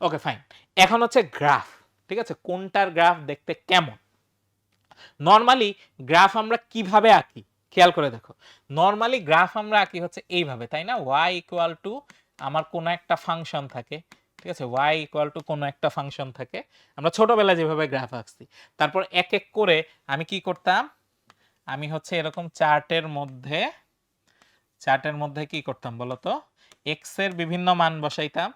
Okay fine এখন হচ্ছে graph ঠিক আছে? কোনটার গ্রাফ দেখতে কেমন? নর্মালি গ্রাফ আমরা কীভাবে আঁকি? খেয়াল করে দেখো। নর্মালি গ্রাফ আমরা আঁকি হচ্ছে এইভাবে, তাই না? ওয়াই ইকুয়াল টু আমার কোনো একটা ফাংশন থাকে, ঠিক আছে? ওয়াই ইকুয়াল টু কোনো একটা ফাংশন থাকে। আমরা ছোটবেলায় যেভাবে গ্রাফ আঁকছি। তারপর এক এক করে আমি কি করতাম? আমি হচ্ছে এরকম চার্টের মধ্যে চার্টের মধ্যে কি করতাম বলো তো এক্স বিভিন্ন মান বসাইতাম।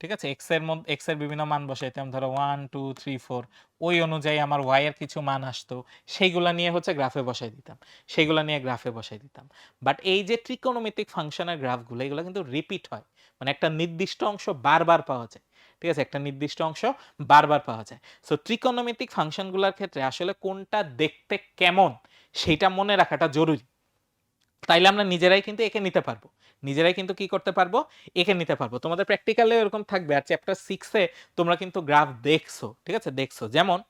ঠিক আছে? এক্সের মধ্যে এক্সের বিভিন্ন মান বসাইতাম ধরো ওয়ান টু থ্রি ফোর ওই অনুযায়ী আমার ওয়াই এর কিছু মান আসতো। সেইগুলা নিয়ে হচ্ছে গ্রাফে বসাই দিতাম। সেইগুলা নিয়ে গ্রাফে বসাই দিতাম। বাট এই যে ট্রিকোনোমেট্রিক ফাংশনের গ্রাফগুলো এগুলো কিন্তু রিপিট হয়। মানে একটা নির্দিষ্ট অংশ বারবার পাওয়া যায়। ঠিক আছে? একটা নির্দিষ্ট অংশ বারবার পাওয়া যায়। সো ট্রিকোনোমেট্রিক ফাংশনগুলোর ক্ষেত্রে আসলে কোনটা দেখতে কেমন সেটা মনে রাখাটা জরুরি। তাইলে আমরা নিজেরাই কিন্তু একে নিতে পারব। নিজেরাই কিন্তু কি করতে পারব? একে নিতে পারব। তোমাদের প্র্যাকটিক্যালে এরকম থাকবে। আর চ্যাপ্টার সিক্সে তোমরা কিন্তু গ্রাফ দেখছ, ঠিক আছে? দেখছ। যেমন,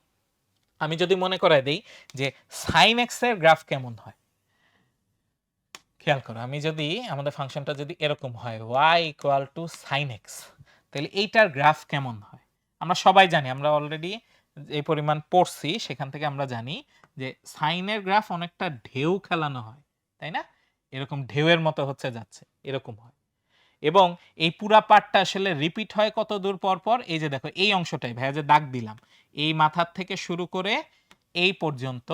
আমি যদি মনে করাই দিই যে সাইন এক্সের গ্রাফ কেমন হয়? খেয়াল করো, আমি যদি, আমাদের ফাংশনটা যদি এরকম হয় y equal to sine x তাহলে এইটার গ্রাফ কেমন হয়? আমরা সবাই জানি, আমরা অলরেডি এই পরিমাণ পড়ছি, সেখান থেকে আমরা জানি যে সাইনের গ্রাফ অনেকটা ঢেউ খেলানো হয়, তাই না? এরকম ঢেউয়ের মতো হচ্ছে যাচ্ছে, এরকম হয়। এবং এই পুরা পার্টটা আসলে রিপিট হয় কত দূর পর পর? এই যে দেখো, এই অংশটাই, ভাইয়া যে দাগ দিলাম, এই মাথার থেকে শুরু করে এই পর্যন্ত,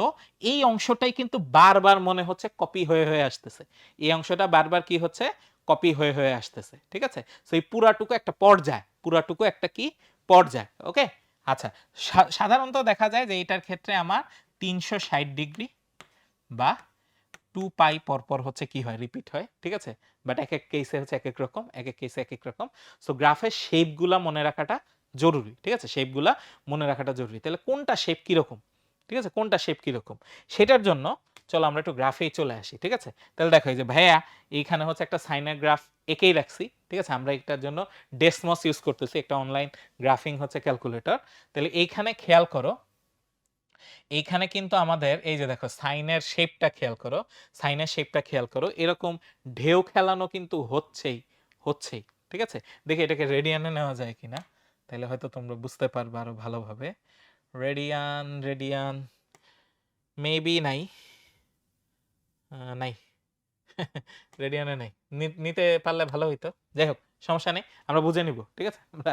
এই অংশটাই কিন্তু বারবার মনে হচ্ছে কপি হয়ে হয়ে আসতেছে। এই অংশটা বারবার কি হচ্ছে? কপি হয়ে হয়ে আসতেছে, ঠিক আছে? সো এই পুরাটুকু একটা পর্যায়, পুরাটুকু একটা কি? পর্যায় ওকে আচ্ছা সাধারণত দেখা যায় যে এটার ক্ষেত্রে আমার তিনশো ষাট ডিগ্রি বা টু পাই পরপর হচ্ছে কি হয়? রিপিট হয়, ঠিক আছে? বাট এক এক কেসে হচ্ছে এক এক রকম এক এক কেসে এক এক রকম সো গ্রাফের শেপগুলা মনে রাখাটা জরুরি, ঠিক আছে? শেপগুলা মনে রাখাটা জরুরি। তাহলে কোনটা শেপ কীরকম? ঠিক আছে? কোনটা শেপ কীরকম? সেটার জন্য চলো আমরা একটু গ্রাফেই চলে আসি, ঠিক আছে? তাহলে দেখো এই যে ভাইয়া, এইখানে হচ্ছে একটা সাইনার গ্রাফ একেই রাখছি, ঠিক আছে? আমরা এটার জন্য ডেসমস ইউজ করতেছি, একটা অনলাইন গ্রাফিং হচ্ছে ক্যালকুলেটর তাহলে এইখানে খেয়াল করো এইখানে কিন্তু আমাদের এই যে দেখো, সাইনের শেপটা খেয়াল করো, সাইনের শেপটা খেয়াল করো, এরকম ঢেউ খেলানো কিন্তু হচ্ছেই হচ্ছেই, ঠিক আছে? দেখি এটাকে রেডিয়ানে নেওয়া যায় কিনা তাহলে হয়তো তোমরা বুঝতে পারবে আরও ভালোভাবে। রেডিয়ান রেডিয়ান মেবি নাই নাই রেডিয়ানে নাই নিতে পারলে ভালো হইতো। যাই হোক সমস্যা নেই, আমরা বুঝে নিব, ঠিক আছে? আমরা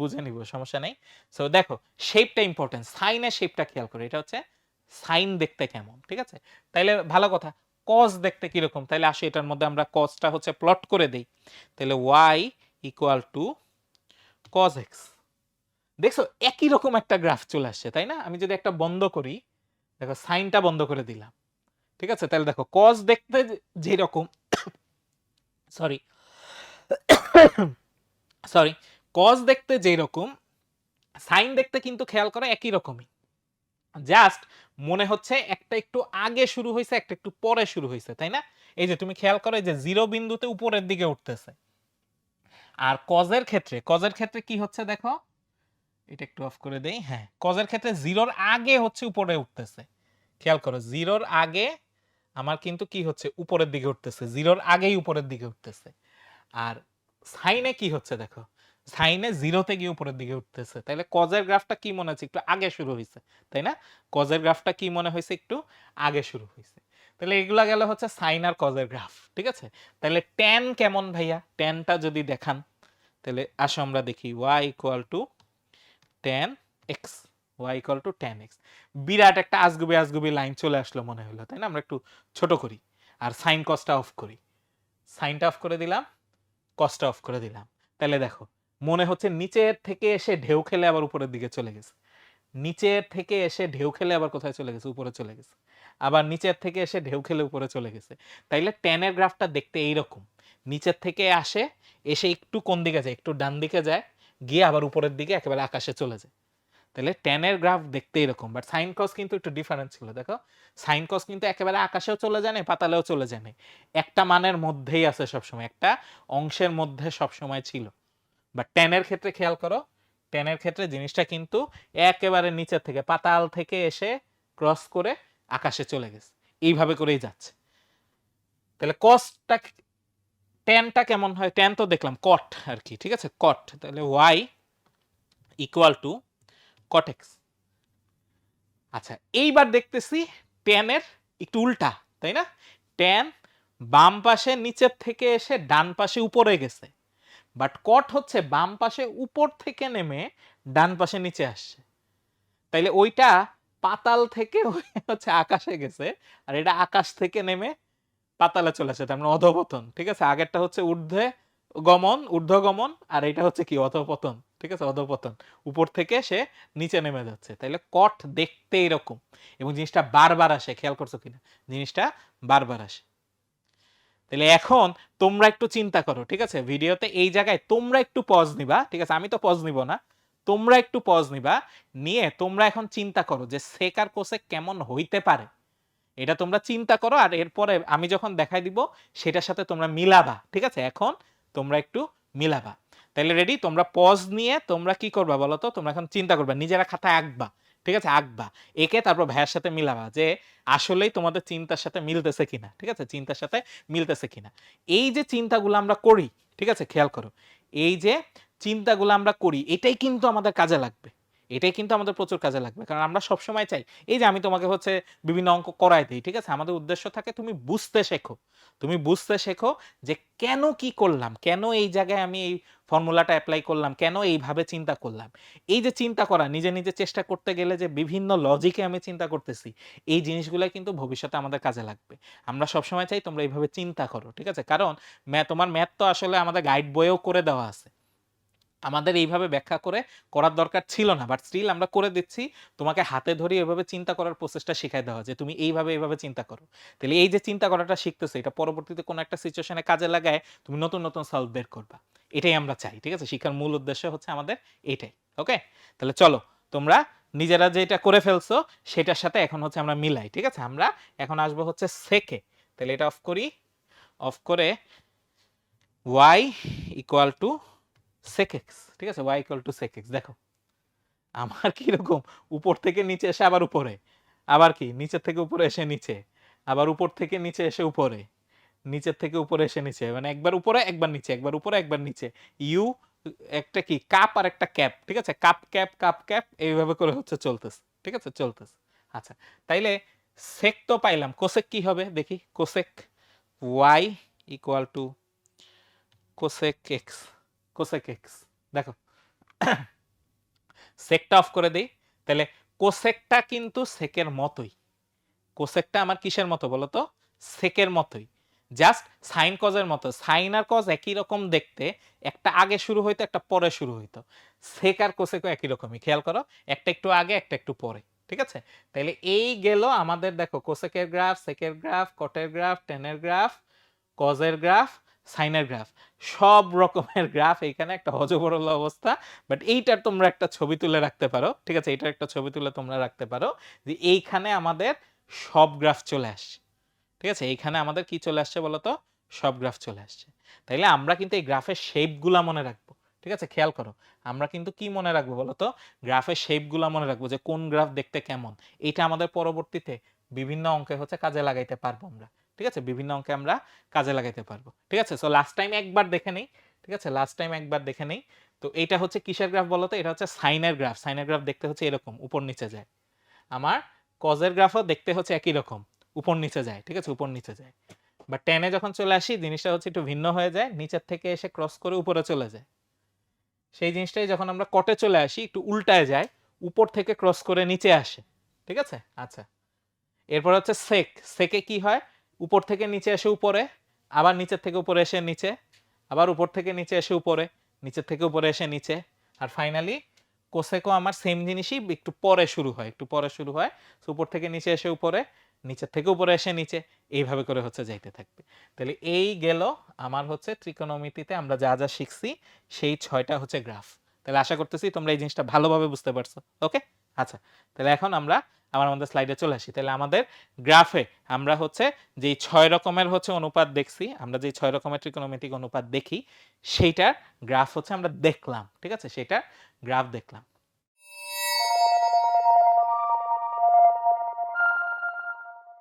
বুঝে নিব, সমস্যা নেই। সো দেখো শেপটা ইম্পর্টেন্ট সাইনের শেপটা খেয়াল করো, এটা হচ্ছে সাইন দেখতে কেমন, ঠিক আছে? তাইলে ভালো কথা কজ দেখতে কীরকম? তাইলে আসে, এটার মধ্যে আমরা কজটা হচ্ছে প্লট করে দেই। তাহলে y equal to cos x দেখছ, একই রকম একটা গ্রাফ চলে আসছে, তাই না? আমি যদি একটা বন্ধ করি, দেখো সাইনটা বন্ধ করে দিলাম, ঠিক আছে? তাহলে দেখো কজ দেখতে যেরকম সরি সরি কজ দেখতে যেরকম সাইন দেখতে কিন্তু খেয়াল করো একই রকমই। জাস্ট মনে হচ্ছে একটা একটু আগে শুরু হয়েছে, একটা একটু পরে শুরু হয়েছে, তাই না? এই যে তুমি খেয়াল করো যে জিরো বিন্দুতে উপরের দিকে উঠতেছে। আর কজের ক্ষেত্রে কজের ক্ষেত্রে কি হচ্ছে দেখো? এটা একটু অফ করে দেই হ্যাঁ কজের ক্ষেত্রে জিরোর আগে হচ্ছে উপরে উঠতেছে। খেয়াল করো জিরোর আগে আমার কিন্তু কি হচ্ছে? উপরের দিকে উঠতেছে জিরোর আগেই উপরের দিকে উঠতেছে। আর সাইনে কি হচ্ছে দেখো? সাইনে জিরোতে গিয়ে উপরের দিকে উঠতেছে। তাহলে কজের গ্রাফটা কি মনে হচ্ছে? একটু আগে শুরু হয়েছে তাই না? কজের গ্রাফটা কি মনে হয়েছে একটু আগে শুরু হয়েছে তাহলে এগুলা গেল হচ্ছে সাইন আর কজের গ্রাফ, ঠিক আছে? তাহলে ট্যান কেমন ভাইয়া? ট্যানটা যদি দেখান তাহলে আসো আমরা দেখি y equal to tan x y equal to tan x বিরাট একটা আজগুবি আজগুবি লাইন চলে আসলো মনে হলো তাই না? আমরা একটু ছোট করি, আর সাইন কসটা অফ করি। সাইনটা অফ করে দিলাম কসটা অফ করে দিলাম। তাহলে দেখো, মনে হচ্ছে নিচের থেকে এসে ঢেউ খেলে আবার উপরের দিকে চলে গেছে। নিচের থেকে এসে ঢেউ খেলে আবার কোথায় চলে গেছে? উপরে চলে গেছে। আবার নিচের থেকে এসে ঢেউ খেলে উপরে চলে গেছে। তাইলে ট্যানের গ্রাফটা দেখতে এইরকম। নিচের থেকে আসে, এসে একটু কোন দিকে যায়? একটু ডান দিকে যায়, গিয়ে আবার উপরের দিকে একেবারে আকাশে চলে যায়। তাহলে ট্যানের গ্রাফ দেখতে এরকম বাট সাইন কস কিন্তু একটু ডিফারেন্স ছিল, দেখো? সাইন কস কিন্তু একেবারে আকাশেও চলে যায় না পাতালেও চলে যায় না একটা মানের মধ্যেই আছে সবসময়, একটা অংশের মধ্যে সবসময় ছিল। বাট টেনের ক্ষেত্রে খেয়াল করো টেনের ক্ষেত্রে জিনিসটা কিন্তু একেবারে নিচের থেকে, পাতাল থেকে এসে ক্রস করে আকাশে চলে গেছে। এইভাবে করেই যাচ্ছে। তাহলে কসটা টেনটা কেমন হয়? টেন তো দেখলাম কট আর কি, ঠিক আছে? কট তাহলে ওয়াই ইকুয়াল টু কটেক্স আচ্ছা এইবার দেখতেছি টেনের একটু উল্টা, তাই না? টেন বাম পাশে নিচের থেকে এসে ডান পাশে উপরে গেছে। বাট কট হচ্ছে বাম পাশে উপর থেকে নেমে ডান পাশে নিচে আসছে। তাইলে ওইটা পাতাল থেকে হচ্ছে আকাশে গেছে, আর এটা আকাশ থেকে নেমে পাতালে চলে আসে, তার মানে অধপতন, ঠিক আছে? আগেরটা হচ্ছে ঊর্ধ্বে গমন, ঊর্ধ্বগমন, আর এটা হচ্ছে কি? অধপতন। ঠিক আছে? অধপতন। উপর থেকে সে নিচে নেমে যাচ্ছে। তাইলে কট দেখতে এরকম। এবং জিনিসটা বারবার আসে, খেয়াল করছ কিনা? জিনিসটা বারবার আসে। তাহলে এখন তোমরা একটু চিন্তা করো, ঠিক আছে? ভিডিওতে এই জায়গায় তোমরা একটু পজ নিবা, ঠিক আছে? আমি তো পজ নিব না। তোমরা একটু পজ নিবা। নিয়ে তোমরা এখন চিন্তা করো যে সেক আর কোসেক কেমন হইতে পারে। এটা তোমরা চিন্তা করো আর এরপরে আমি যখন দেখাই দিব, সেটার সাথে তোমরা মিলাবা, ঠিক আছে? এখন তোমরা একটু মিলাবা। তাহলে রেডি তোমরা পজ নিয়ে তোমরা কি করবা বলো তো তোমরা এখন চিন্তা করবা, নিজেরা খাতা আঁকবা, ঠিক আছে? আঁকবা, একে তারপর ভাইয়ের সাথে মিলাবা যে আসলেই তোমাদের চিন্তার সাথে মিলতেছে কিনা, ঠিক আছে? চিন্তার সাথে মিলতেছে কিনা। এই যে চিন্তাগুলো আমরা করি, ঠিক আছে? খেয়াল করো, এই যে চিন্তাগুলো আমরা করি, এটাই কিন্তু আমাদের কাজে লাগবে। এটাই কিন্তু আমাদের প্রচুর কাজে লাগবে। কারণ আমরা সবসময় চাই, এই যে আমি তোমাকে হচ্ছে বিভিন্ন অঙ্ক করাই দিই, ঠিক আছে? আমাদের উদ্দেশ্য থাকে তুমি বুঝতে শেখো। তুমি বুঝতে শেখো যে কেন কি করলাম, কেন এই জায়গায় আমি এই ফর্মুলাটা অ্যাপ্লাই করলাম, কেন এইভাবে চিন্তা করলাম? এই যে চিন্তা করা, নিজে নিজে চেষ্টা করতে গেলে যে বিভিন্ন লজিকে আমি চিন্তা করতেছি, এই জিনিসগুলো কিন্তু ভবিষ্যতে আমাদের কাজে লাগবে। আমরা সবসময় চাই তোমরা এইভাবে চিন্তা করো, ঠিক আছে? কারণ তোমার ম্যাথ তো আসলে আমাদের গাইড বইয়েও করে দেওয়া আছে। আমাদের এইভাবে ব্যাখ্যা করে করার দরকার ছিল না বাট স্টিল আমরা করে দিচ্ছি। তোমাকে হাতে ধরে এভাবে চিন্তা করার প্রসেসটা শেখাই দেওয়া যে তুমি এইভাবে এইভাবে চিন্তা করো। তাহলে এই যে চিন্তা করাটা শিখতেছে, এটা পরবর্তীতে কোনো একটা সিচুয়েশনে কাজে লাগায় তুমি নতুন নতুন সলভ বের করবা। এটাই আমরা চাই, ঠিক আছে? শিক্ষার মূল উদ্দেশ্য হচ্ছে আমাদের এটাই ওকে তাহলে চলো, তোমরা নিজেরা যেটা করে ফেলছো, সেটার সাথে এখন হচ্ছে আমরা মিলাই, ঠিক আছে? আমরা এখন আসব হচ্ছে সেকে তাহলে এটা অফ করি। অফ করে y equal to sec x ঠিক আছে? Y equal to sec x দেখো, আমার কীরকম উপর থেকে নিচে এসে আবার উপরে। আবার কি? নিচের থেকে উপরে এসে নিচে। আবার উপর থেকে নিচে এসে উপরে। নিচের থেকে উপরে এসে নিচে। মানে একবার উপরে, একবার নিচে। একবার উপরে, একবার নিচে। ইউ একটা কি? কাপ আর একটা ক্যাপ ঠিক আছে? কাপ ক্যাপ কাপ ক্যাপ এইভাবে করে হচ্ছে চলতেছে। ঠিক আছে? চলতেছে। আচ্ছা তাইলে সেক তো পাইলাম। কোসেক কি হবে? দেখি। Cosec y equal to cosec x cosec x. দেখো। সেকটা অফ করে দেই। তাহলে কোসেকটা কিন্তু সেকের মতোই। কোসেকটা আমার কিসের মতো বলো তো? সেকের মতোই। জাস্ট সাইন কজের মতো। সাইন আর কজ একই রকম দেখতে। একটা আগে শুরু হইতো, একটা পরে শুরু হইতো। সেক আর কোসেকও একই রকমই। খেয়াল করো, একটা একটু আগে, একটা একটু পরে। ঠিক আছে? তাহলে এই গেল আমাদের, দেখো, কোসেকের গ্রাফ, সেকের গ্রাফ, কটের গ্রাফ, টেনের গ্রাফ, কজের গ্রাফ সাইনের গ্রাফ। সব রকমের গ্রাফ এখানে একটা হজবরল অবস্থা বাট এইটার তোমরা একটা ছবি তুলে রাখতে পারো, ঠিক আছে? এইটার একটা ছবি তুলে তোমরা রাখতে পারো যে এইখানে আমাদের সব গ্রাফ চলে আসছে, ঠিক আছে? এইখানে আমাদের কি চলে আসছে বলতো? সব গ্রাফ চলে আসছে। তাইলে আমরা কিন্তু এই গ্রাফের শেপগুলা মনে রাখব, ঠিক আছে? খেয়াল করো, আমরা কিন্তু কি মনে রাখব বলতো? গ্রাফের শেপগুলা মনে রাখব যে কোন গ্রাফ দেখতে কেমন, এটা আমাদের পরবর্তীতে বিভিন্ন অঙ্কে হচ্ছে কাজে লাগাইতে পারব আমরা ঠিক আছে? বিভিন্ন অঙ্কে আমরা কাজে লাগাইতে পারব। ঠিক আছে? সো লাস্ট টাইম একবার দেখে নেই। ঠিক আছে? লাস্ট টাইম একবার দেখে নেই। তো এটা হচ্ছে কিসের গ্রাফ বলতো এটা হচ্ছে সাইনের গ্রাফ সাইনের গ্রাফ দেখতে হচ্ছে এরকম, উপর নিচে যায়। আমার কজের গ্রাফও দেখতে হচ্ছে একই রকম, উপর নিচে যায়। ঠিক আছে? উপর নিচে যায়। বা টেনে যখন চলে আসি, জিনিসটা হচ্ছে একটু ভিন্ন হয়ে যায়। নিচের থেকে এসে ক্রস করে উপরে চলে যায়। সেই জিনিসটাই যখন আমরা কটে চলে আসি, একটু উল্টায় যায়, উপর থেকে ক্রস করে নিচে আসে। ঠিক আছে? আচ্ছা। এরপর হচ্ছে সেক সেকে কি হয়? উপর থেকে নিচে এসে উপরে, আবার নিচের থেকে উপরে এসে নিচে, আবার উপর থেকে নিচে এসে উপরে, নিচের থেকে উপরে এসে নিচে। আর ফাইনালি কোসেকও আমার সেম জিনিসই একটু পরে শুরু হয়, একটু পরে শুরু হয়। উপর থেকে নিচে এসে উপরে, নিচের থেকে উপরে এসে নিচে, এইভাবে করে হচ্ছে যাইতে থাকবে। তাহলে এই গেল আমার হচ্ছে ত্রিকোণমিতিতে আমরা যা যা শিখছি, সেই ছয়টা হচ্ছে গ্রাফ তাহলে আশা করতেছি তোমরা এই জিনিসটা ভালোভাবে বুঝতে পারছ। ওকে আচ্ছা তাহলে এখন আমরা আবার আমাদের স্লাইডে চলে আসি। তাহলে আমাদের গ্রাফে আমরা হচ্ছে যে ছয় রকমের হচ্ছে অনুপাত দেখছি, আমরা যে ছয় রকমের ত্রিকোণমিতিক অনুপাত দেখি, সেইটার গ্রাফ হচ্ছে আমরা দেখলাম, ঠিক আছে? সেটা গ্রাফ দেখলাম।